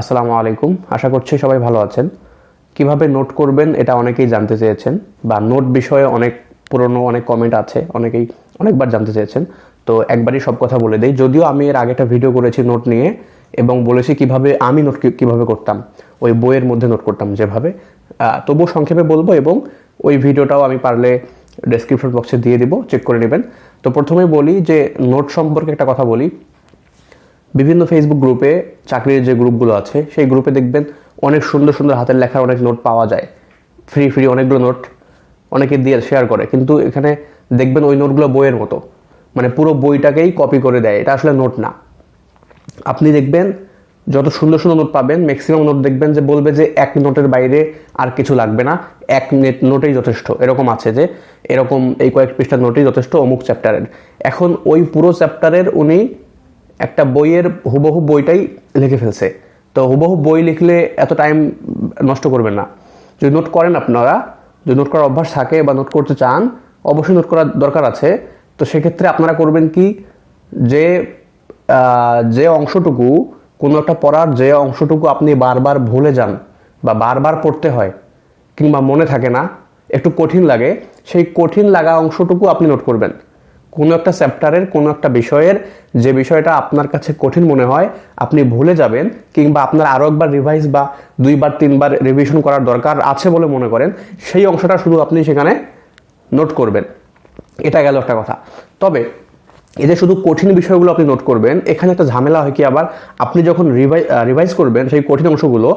আসসালামু আলাইকুম। আশা করছি সবাই ভালো আছেন। কীভাবে নোট করবেন এটা অনেকেই জানতে চেয়েছেন, বা নোট বিষয়ে অনেক পুরনো, অনেক কমেন্ট আছে, অনেকেই অনেকবার জানতে চেয়েছেন। তো একবারই সব কথা বলে দেই। যদিও আমি এর আগে একটা ভিডিও করেছি নোট নিয়ে, এবং বলেছি কীভাবে আমি নোট কীভাবে করতাম, ওই বইয়ের মধ্যে নোট করতাম যেভাবে। তবুও সংক্ষেপে বলব, এবং ওই ভিডিওটাও আমি পারলে ডেসক্রিপশন বক্সে দিয়ে দিব চেক করে নেবেন। তো প্রথমেই বলি যে, নোট সম্পর্কে একটা কথা বলি। বিভিন্ন ফেসবুক গ্রুপে চাকরির যে গ্রুপগুলো আছে, সেই গ্রুপে দেখবেন অনেক সুন্দর সুন্দর হাতের লেখার অনেক নোট পাওয়া যায়। ফ্রি ফ্রি অনেকগুলো নোট অনেকে দিয়ে শেয়ার করে। কিন্তু এখানে দেখবেন ওই নোটগুলো বইয়ের মতো। মানে পুরো বইটাকেই কপি করে দেয়। এটা আসলে নোট না। আপনি দেখবেন যত সুন্দর সুন্দর নোট পাবেন ম্যাক্সিমাম নোট দেখবেন যে বলবে যে এক নোটের বাইরে আর কিছু লাগবে না। এক নেট নোটেই যথেষ্ট। এরকম আছে যে এরকম এই কয়েক পৃষ্ঠার নোটেই যথেষ্ট অমুক চ্যাপ্টারের এখন ওই পুরো চ্যাপ্টারের উনি একটা বইয়ের হুবহু বইটাই লিখে ফেলছে। তো হুবহু বই লিখলে এত টাইম নষ্ট করবেন না। যদি নোট করেন আপনারা, যদি নোট করার অভ্যাস থাকে বা নোট করতে চান, অবশ্যই নোট করার দরকার আছে। তো সেক্ষেত্রে আপনারা করবেন কি? যে যে অংশটুকু, কোনো একটা পড়ার যে অংশটুকু আপনি বারবার ভুলে যান বা বারবার পড়তে হয় কিংবা মনে থাকে না, একটু কঠিন লাগে, সেই কঠিন লাগা অংশটুকু আপনি নোট করবেন। কোনো একটা চ্যাপ্টারের, কোনো একটা বিষয়ের যে বিষয়টা আপনার কাছে কঠিন মনে হয়, আপনি ভুলে যাবেন কিংবা আপনার আরও একবার রিভাইজ বা দুইবার, তিনবার রিভিশন করার দরকার আছে বলে মনে করেন, সেই অংশটা শুধু আপনি সেখানে নোট করবেন। এটা গেল একটা কথা। তবে যে শুধু কঠিন বিষয়গুলো আপনি নোট করবেন, এখানে একটা ঝামেলা হয় কি আবার, আপনি যখন রিভাই রিভাইজ করবেন সেই কঠিন অংশগুলো,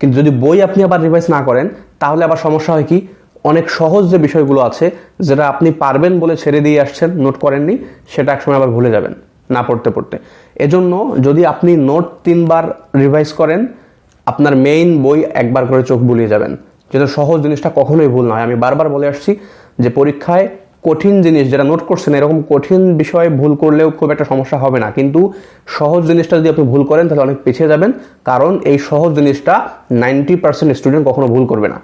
কিন্তু যদি বই আপনি আবার রিভাইজ না করেন, তাহলে আবার সমস্যা হয় কি? অনেক সহজ যে বিষয়গুলো আছে, যেটা আপনি পারবেন বলে ছেড়ে দিয়ে আসছেন, নোট করেননি, সেটা একসময় আবার ভুলে যাবেন, না পড়তে পড়তে। এজন্য যদি আপনি নোট তিনবার রিভাইজ করেন, আপনার মেইন বই একবার করে চোখ বুলিয়ে যাবেন। যেন সহজ জিনিসটা কখনোই ভুল না হয় আমি বারবার বলে আসছি যে পরীক্ষায় কঠিন জিনিস যেটা নোট করছেন, এরকম কঠিন বিষয়ে ভুল করলেও খুব একটা সমস্যা হবে না। কিন্তু সহজ জিনিসটা যদি আপনি ভুল করেন, তাহলে অনেক পিছিয়ে যাবেন, কারণ এই সহজ জিনিসটা নাইনটি পার্সেন্ট স্টুডেন্ট কখনো ভুল করবে না।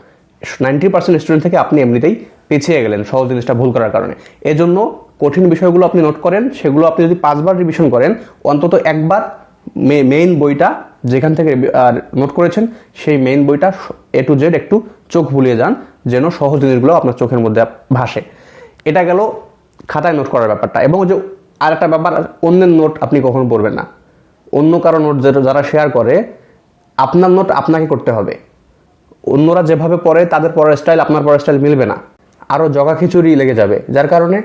নাইনটি পার্সেন্ট স্টুডেন্ট থেকে আপনি এমনিতেই পিছিয়ে গেলেন সহজ জিনিসটা ভুল করার কারণে। এজন্য কঠিন বিষয়গুলো আপনি নোট করেন, সেগুলো আপনি যদি পাঁচবার রিভিশন করেন, অন্তত একবার মেইন বইটা যেখান থেকে নোট করেছেন, সেই মেইন বইটা এ টু জেড একটু চোখ ভুলিয়ে যান, যেন সহজ জিনিসগুলো আপনার চোখের মধ্যে ভাসে। এটা গেল খাতায় নোট করার ব্যাপারটা। এবং যে আর একটা ব্যাপার, অন্যের নোট আপনি কখনো পড়বেন না। অন্য কারও নোট যারা শেয়ার করে, আপনার নোট আপনাকে করতে হবে। অন্যরা যেভাবে পড়ে তাদের পড়ার স্টাইল আপনার পড়ার স্টাইল মিলবে না। আরও জগা খিচুড়ি লেগে যাবে, যার কারণে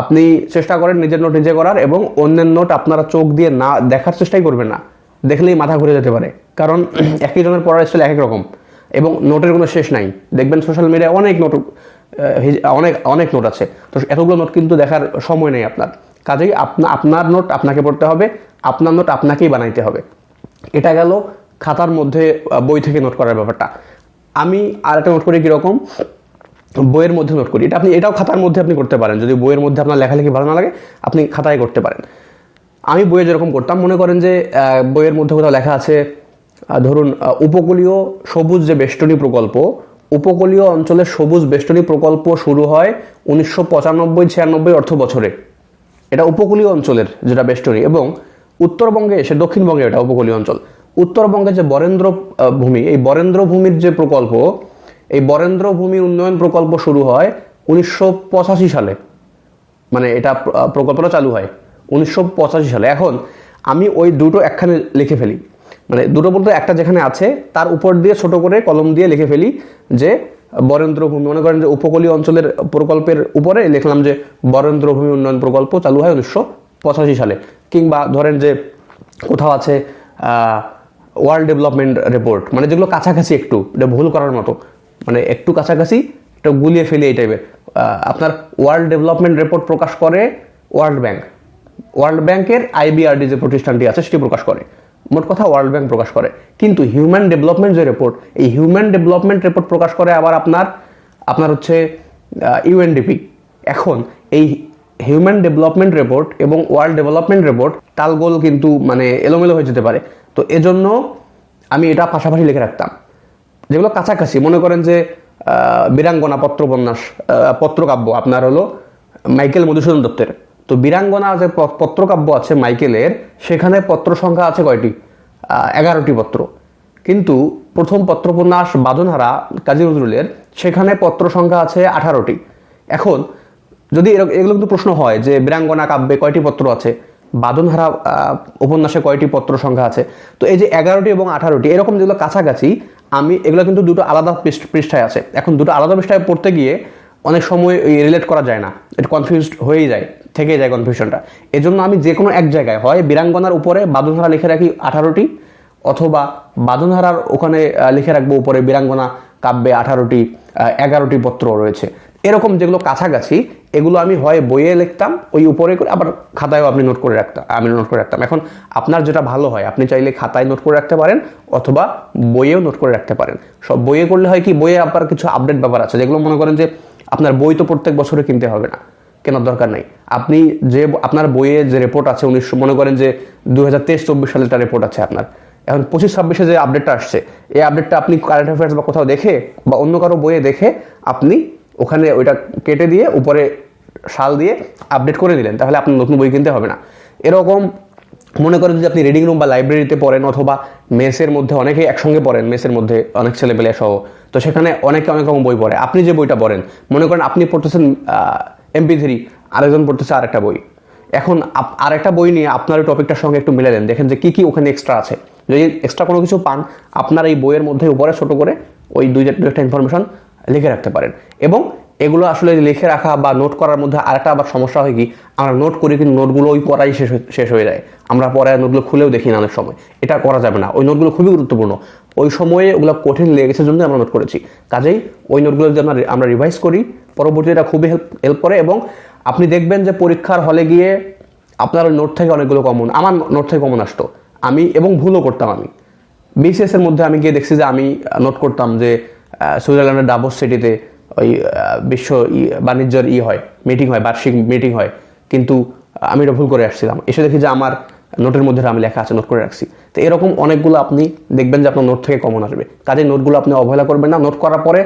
আপনি চেষ্টা করেন নিজের নোট নিজে করার এবং অন্যের নোট আপনারা চোখ দিয়ে না দেখার চেষ্টাই করবেন না। দেখলেই মাথা ঘুরে যেতে পারে। কারণ একই জনের পড়ার স্টাইল এক এক রকম এবং নোটের কোনো শেষ নাই। দেখবেন সোশ্যাল মিডিয়ায় অনেক নোট অনেক অনেক নোট আছে। তো এতগুলো নোট কিন্তু দেখার সময় নেই আপনার। কাজেই আপনা, আপনার নোট আপনাকে পড়তে হবে, আপনার নোট আপনাকেই বানাইতে হবে। এটা গেল খাতার মধ্যে বই থেকে নোট করার ব্যাপারটা। আমি আর একটা নোট করি কীরকম? বইয়ের মধ্যে নোট করি। এটা আপনি, এটাও খাতার মধ্যে আপনি করতে পারেন। যদি বইয়ের মধ্যে আপনার লেখালেখি ভালো না লাগে, আপনি খাতায় করতে পারেন। আমি বইয়ে যেরকম করতাম, মনে করেন যে বইয়ের মধ্যে কোথাও লেখা আছে ধরুন উপকূলীয় সবুজ যে বেষ্টনী প্রকল্প, উপকূলীয় অঞ্চলের সবুজ বেষ্টনী প্রকল্প শুরু হয় উনিশশো পঁচানব্বই ছিয়ানব্বই অর্থ বছরে। এটা উপকূলীয় অঞ্চলের যেটা বেষ্টনী এবং উত্তরবঙ্গে এসে দক্ষিণবঙ্গে এটা উপকূলীয় অঞ্চল। উত্তরবঙ্গে যে বরেন্দ্র ভূমি, এই বরেন্দ্র ভূমির যে প্রকল্প, এই বরেন্দ্র ভূমি উন্নয়ন প্রকল্প শুরু হয় উনিশশো পঁচাশি সালে। মানে এটা প্রকল্পটা চালু হয় উনিশশো পঁচাশি সালে। এখন আমি ওই দুটো একখানে লিখে ফেলি। মানে দুটো বলতে একটা যেখানে আছে, তার উপর দিয়ে ছোট করে কলম দিয়ে লিখে ফেলি যে বরেন্দ্র ভূমি। মনে করেন যে উপকূলীয় অঞ্চলের প্রকল্পের উপরে লিখলাম যে বরেন্দ্র ভূমি উন্নয়ন প্রকল্প চালু হয় উনিশশো পঁচাশি সালে। কিংবা ধরেন যে কোথাও আছে ওয়ার্ল্ড ডেভেলপমেন্ট রিপোর্ট মানে যেগুলো কাছাকাছি একটু, এটা ভুল করার মতো মানে একটু কাছাকাছি, এটা গুলিয়ে ফেলি এই টাইপের আপনার ওয়ার্ল্ড ডেভেলপমেন্ট রিপোর্ট প্রকাশ করে ওয়ার্ল্ড ব্যাংক। ওয়ার্ল্ড ব্যাংকের আইবিআরডি যে প্রতিষ্ঠানটি আছে, সেটি প্রকাশ করে। মোট কথা ওয়ার্ল্ড ব্যাংক প্রকাশ করে। কিন্তু হিউম্যান ডেভেলপমেন্ট যে রিপোর্ট, এই হিউম্যান ডেভেলপমেন্ট রিপোর্ট প্রকাশ করে আবার আপনার আপনার হচ্ছে ইউএনডিপি এখন এই হিউম্যান ডেভেলপমেন্ট রিপোর্ট এবং ওয়ার্ল্ড ডেভেলপমেন্ট রিপোর্ট তালগোল কিন্তু মানে এলোমেলো হয়ে যেতে পারে। তো এজন্য আমি এটা পাশাপাশি লিখে রাখতাম। যেগুলো কাছাকাছি, মনে করেন যে বীরাঙ্গনা পত্রোপন্যাস পত্রকাব্য, আপনার হলো মাইকেল মধুসূদন দত্তের। তো বীরাঙ্গনা যে পত্রকাব্য আছে মাইকেলের, সেখানে পত্র সংখ্যা আছে কয়টি? এগারোটি পত্র। কিন্তু প্রথম পত্রপন্যাস বাদনহারা কাজী নজরুলের, সেখানে পত্র সংখ্যা আছে আঠারোটি। এখন যদি এগুলো কিন্তু প্রশ্ন হয় যে বীরাঙ্গনা কাব্যে কয়টি পত্র আছে? বাদনহারা উপন্যাসে কয়টি পত্র সংখ্যা আছে? তো এই যে এগারোটি এবং আঠারোটি, এরকম যেগুলো কাছাকাছি, আমি এগুলো কিন্তু দুটো আলাদা পৃষ্ঠায় আছে। এখন দুটো আলাদা পৃষ্ঠায় পড়তে গিয়ে অনেক সময় রিলেট করা যায় না। এটা কনফিউজড হয়েই যায় থেকে যায় কনফিউশনটা এজন্য আমি যে কোনো এক জায়গায়, হয় বীরাঙ্গনার উপরে বাদনহারা লিখে রাখি আঠারোটি, অথবা বাদনহারার ওখানে লিখে রাখব উপরে বীরাঙ্গনা কাব্যে আঠারোটি এগারোটি পত্র রয়েছে। এরকম যেগুলো কাছাকাছি, এগুলো আমি হয় বইয়ে লিখতাম, ওই উপরে করে আবার খাতায়ও আপনি নোট করে রাখতাম আমি নোট করে রাখতাম। এখন আপনার যেটা ভালো হয়, আপনি চাইলে খাতায় নোট করে রাখতে পারেন, অথবা বইয়েও নোট করে রাখতে পারেন। সব বইয়ে করলে হয় কি, বইয়ে আপনার কিছু আপডেট ব্যাপার আছে, যেগুলো মনে করেন যে আপনার বই তো প্রত্যেক বছরে কিনতে হবে না, কেনার দরকার নাই। আপনি যে, আপনার বইয়ে যে রিপোর্ট আছে, উনিশশো, মনে করেন যে দু হাজার তেইশ, চব্বিশ সালে একটা রিপোর্ট আছে আপনার। এখন পঁচিশ ছাব্বিশে যে আপডেটটা আসছে, এই আপডেটটা আপনি কারেন্ট অ্যাফেয়ার্স বা কোথাও দেখে বা অন্য কারও বইয়ে দেখে আপনি ওখানে ওইটা কেটে দিয়ে উপরে শাল দিয়ে আপডেট করে দিলেন, তাহলে আপনি নতুন বই কিনতে হবে না। এরকম মনে করেন যদি আপনি রিডিং রুম বা লাইব্রেরিতে পড়েন অথবা মেসের মধ্যে অনেকেই একসঙ্গে পড়েন, মেসের মধ্যে অনেক ছেলেপেলে সহ। তো সেখানে অনেকে অনেক রকম বই পড়ে। আপনি যে বইটা পড়েন, মনে করেন আপনি পড়তেছেন এমপি থ্রি আরেকজন পড়তেছে আরেকটা বই। এখন আরেকটা বই নিয়ে আপনার ওই টপিকটার সঙ্গে একটু মিলে দেন দেখেন যে কি কি ওখানে এক্সট্রা আছে। যদি এক্সট্রা কোনো কিছু পান, আপনার এই বইয়ের মধ্যে উপরে ছোটো করে ওই দুই একটা ইনফরমেশন লিখে রাখতে পারেন। এবং এগুলো আসলে লিখে রাখা বা নোট করার মধ্যে আরেকটা আবার সমস্যা হয় কি, আমরা নোট করি কিন্তু নোটগুলো ওই পড়াই শেষ শেষ হয়ে যায়। আমরা পরে নোটগুলো খুলেও দেখি না অনেক সময়। এটা করা যাবে না। ওই নোটগুলো খুবই গুরুত্বপূর্ণ। ওই সময়ে ওগুলো কঠিন লেগেছে জন্য আমরা নোট করেছি। কাজেই ওই নোটগুলো যদি আমরা আমরা রিভাইজ করি, পরবর্তীতে এটা খুবই হেল্প হেল্প করে এবং আপনি দেখবেন যে পরীক্ষার হলে গিয়ে আপনার ওই নোট থেকে অনেকগুলো কমন আমার নোট থেকে কমন আসতো। আমি এবং ভুলও করতাম আমি। বিসিএস এর মধ্যে আমি গিয়ে দেখছি যে আমি নোট করতাম যে সুইজারল্যান্ডের ডাবস সিটিতে ওই বিশ্ব বাণিজ্যের ই হয় মিটিং হয়, বার্ষিক মিটিং হয়। কিন্তু আমি এটা ভুল করে আসছিলাম। এসে দেখি যে আমার নোটের মধ্যে আমি লেখা আছে নোট করে রাখছি। তো এরকম অনেকগুলো আপনি দেখবেন যে আপনার নোট থেকে কমন আসবে। কাজে নোটগুলো আপনি অবহেলা করবেন না। নোট করার পরে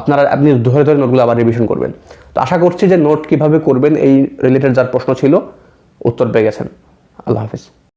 আপনারা, আপনি ধরে ধরে নোটগুলো আবার রিভিশন করবেন। তো আশা করছি যে নোট কীভাবে করবেন, এই রিলেটেড যার প্রশ্ন ছিল, উত্তর পেয়ে গেছেন। আল্লাহ হাফিজ।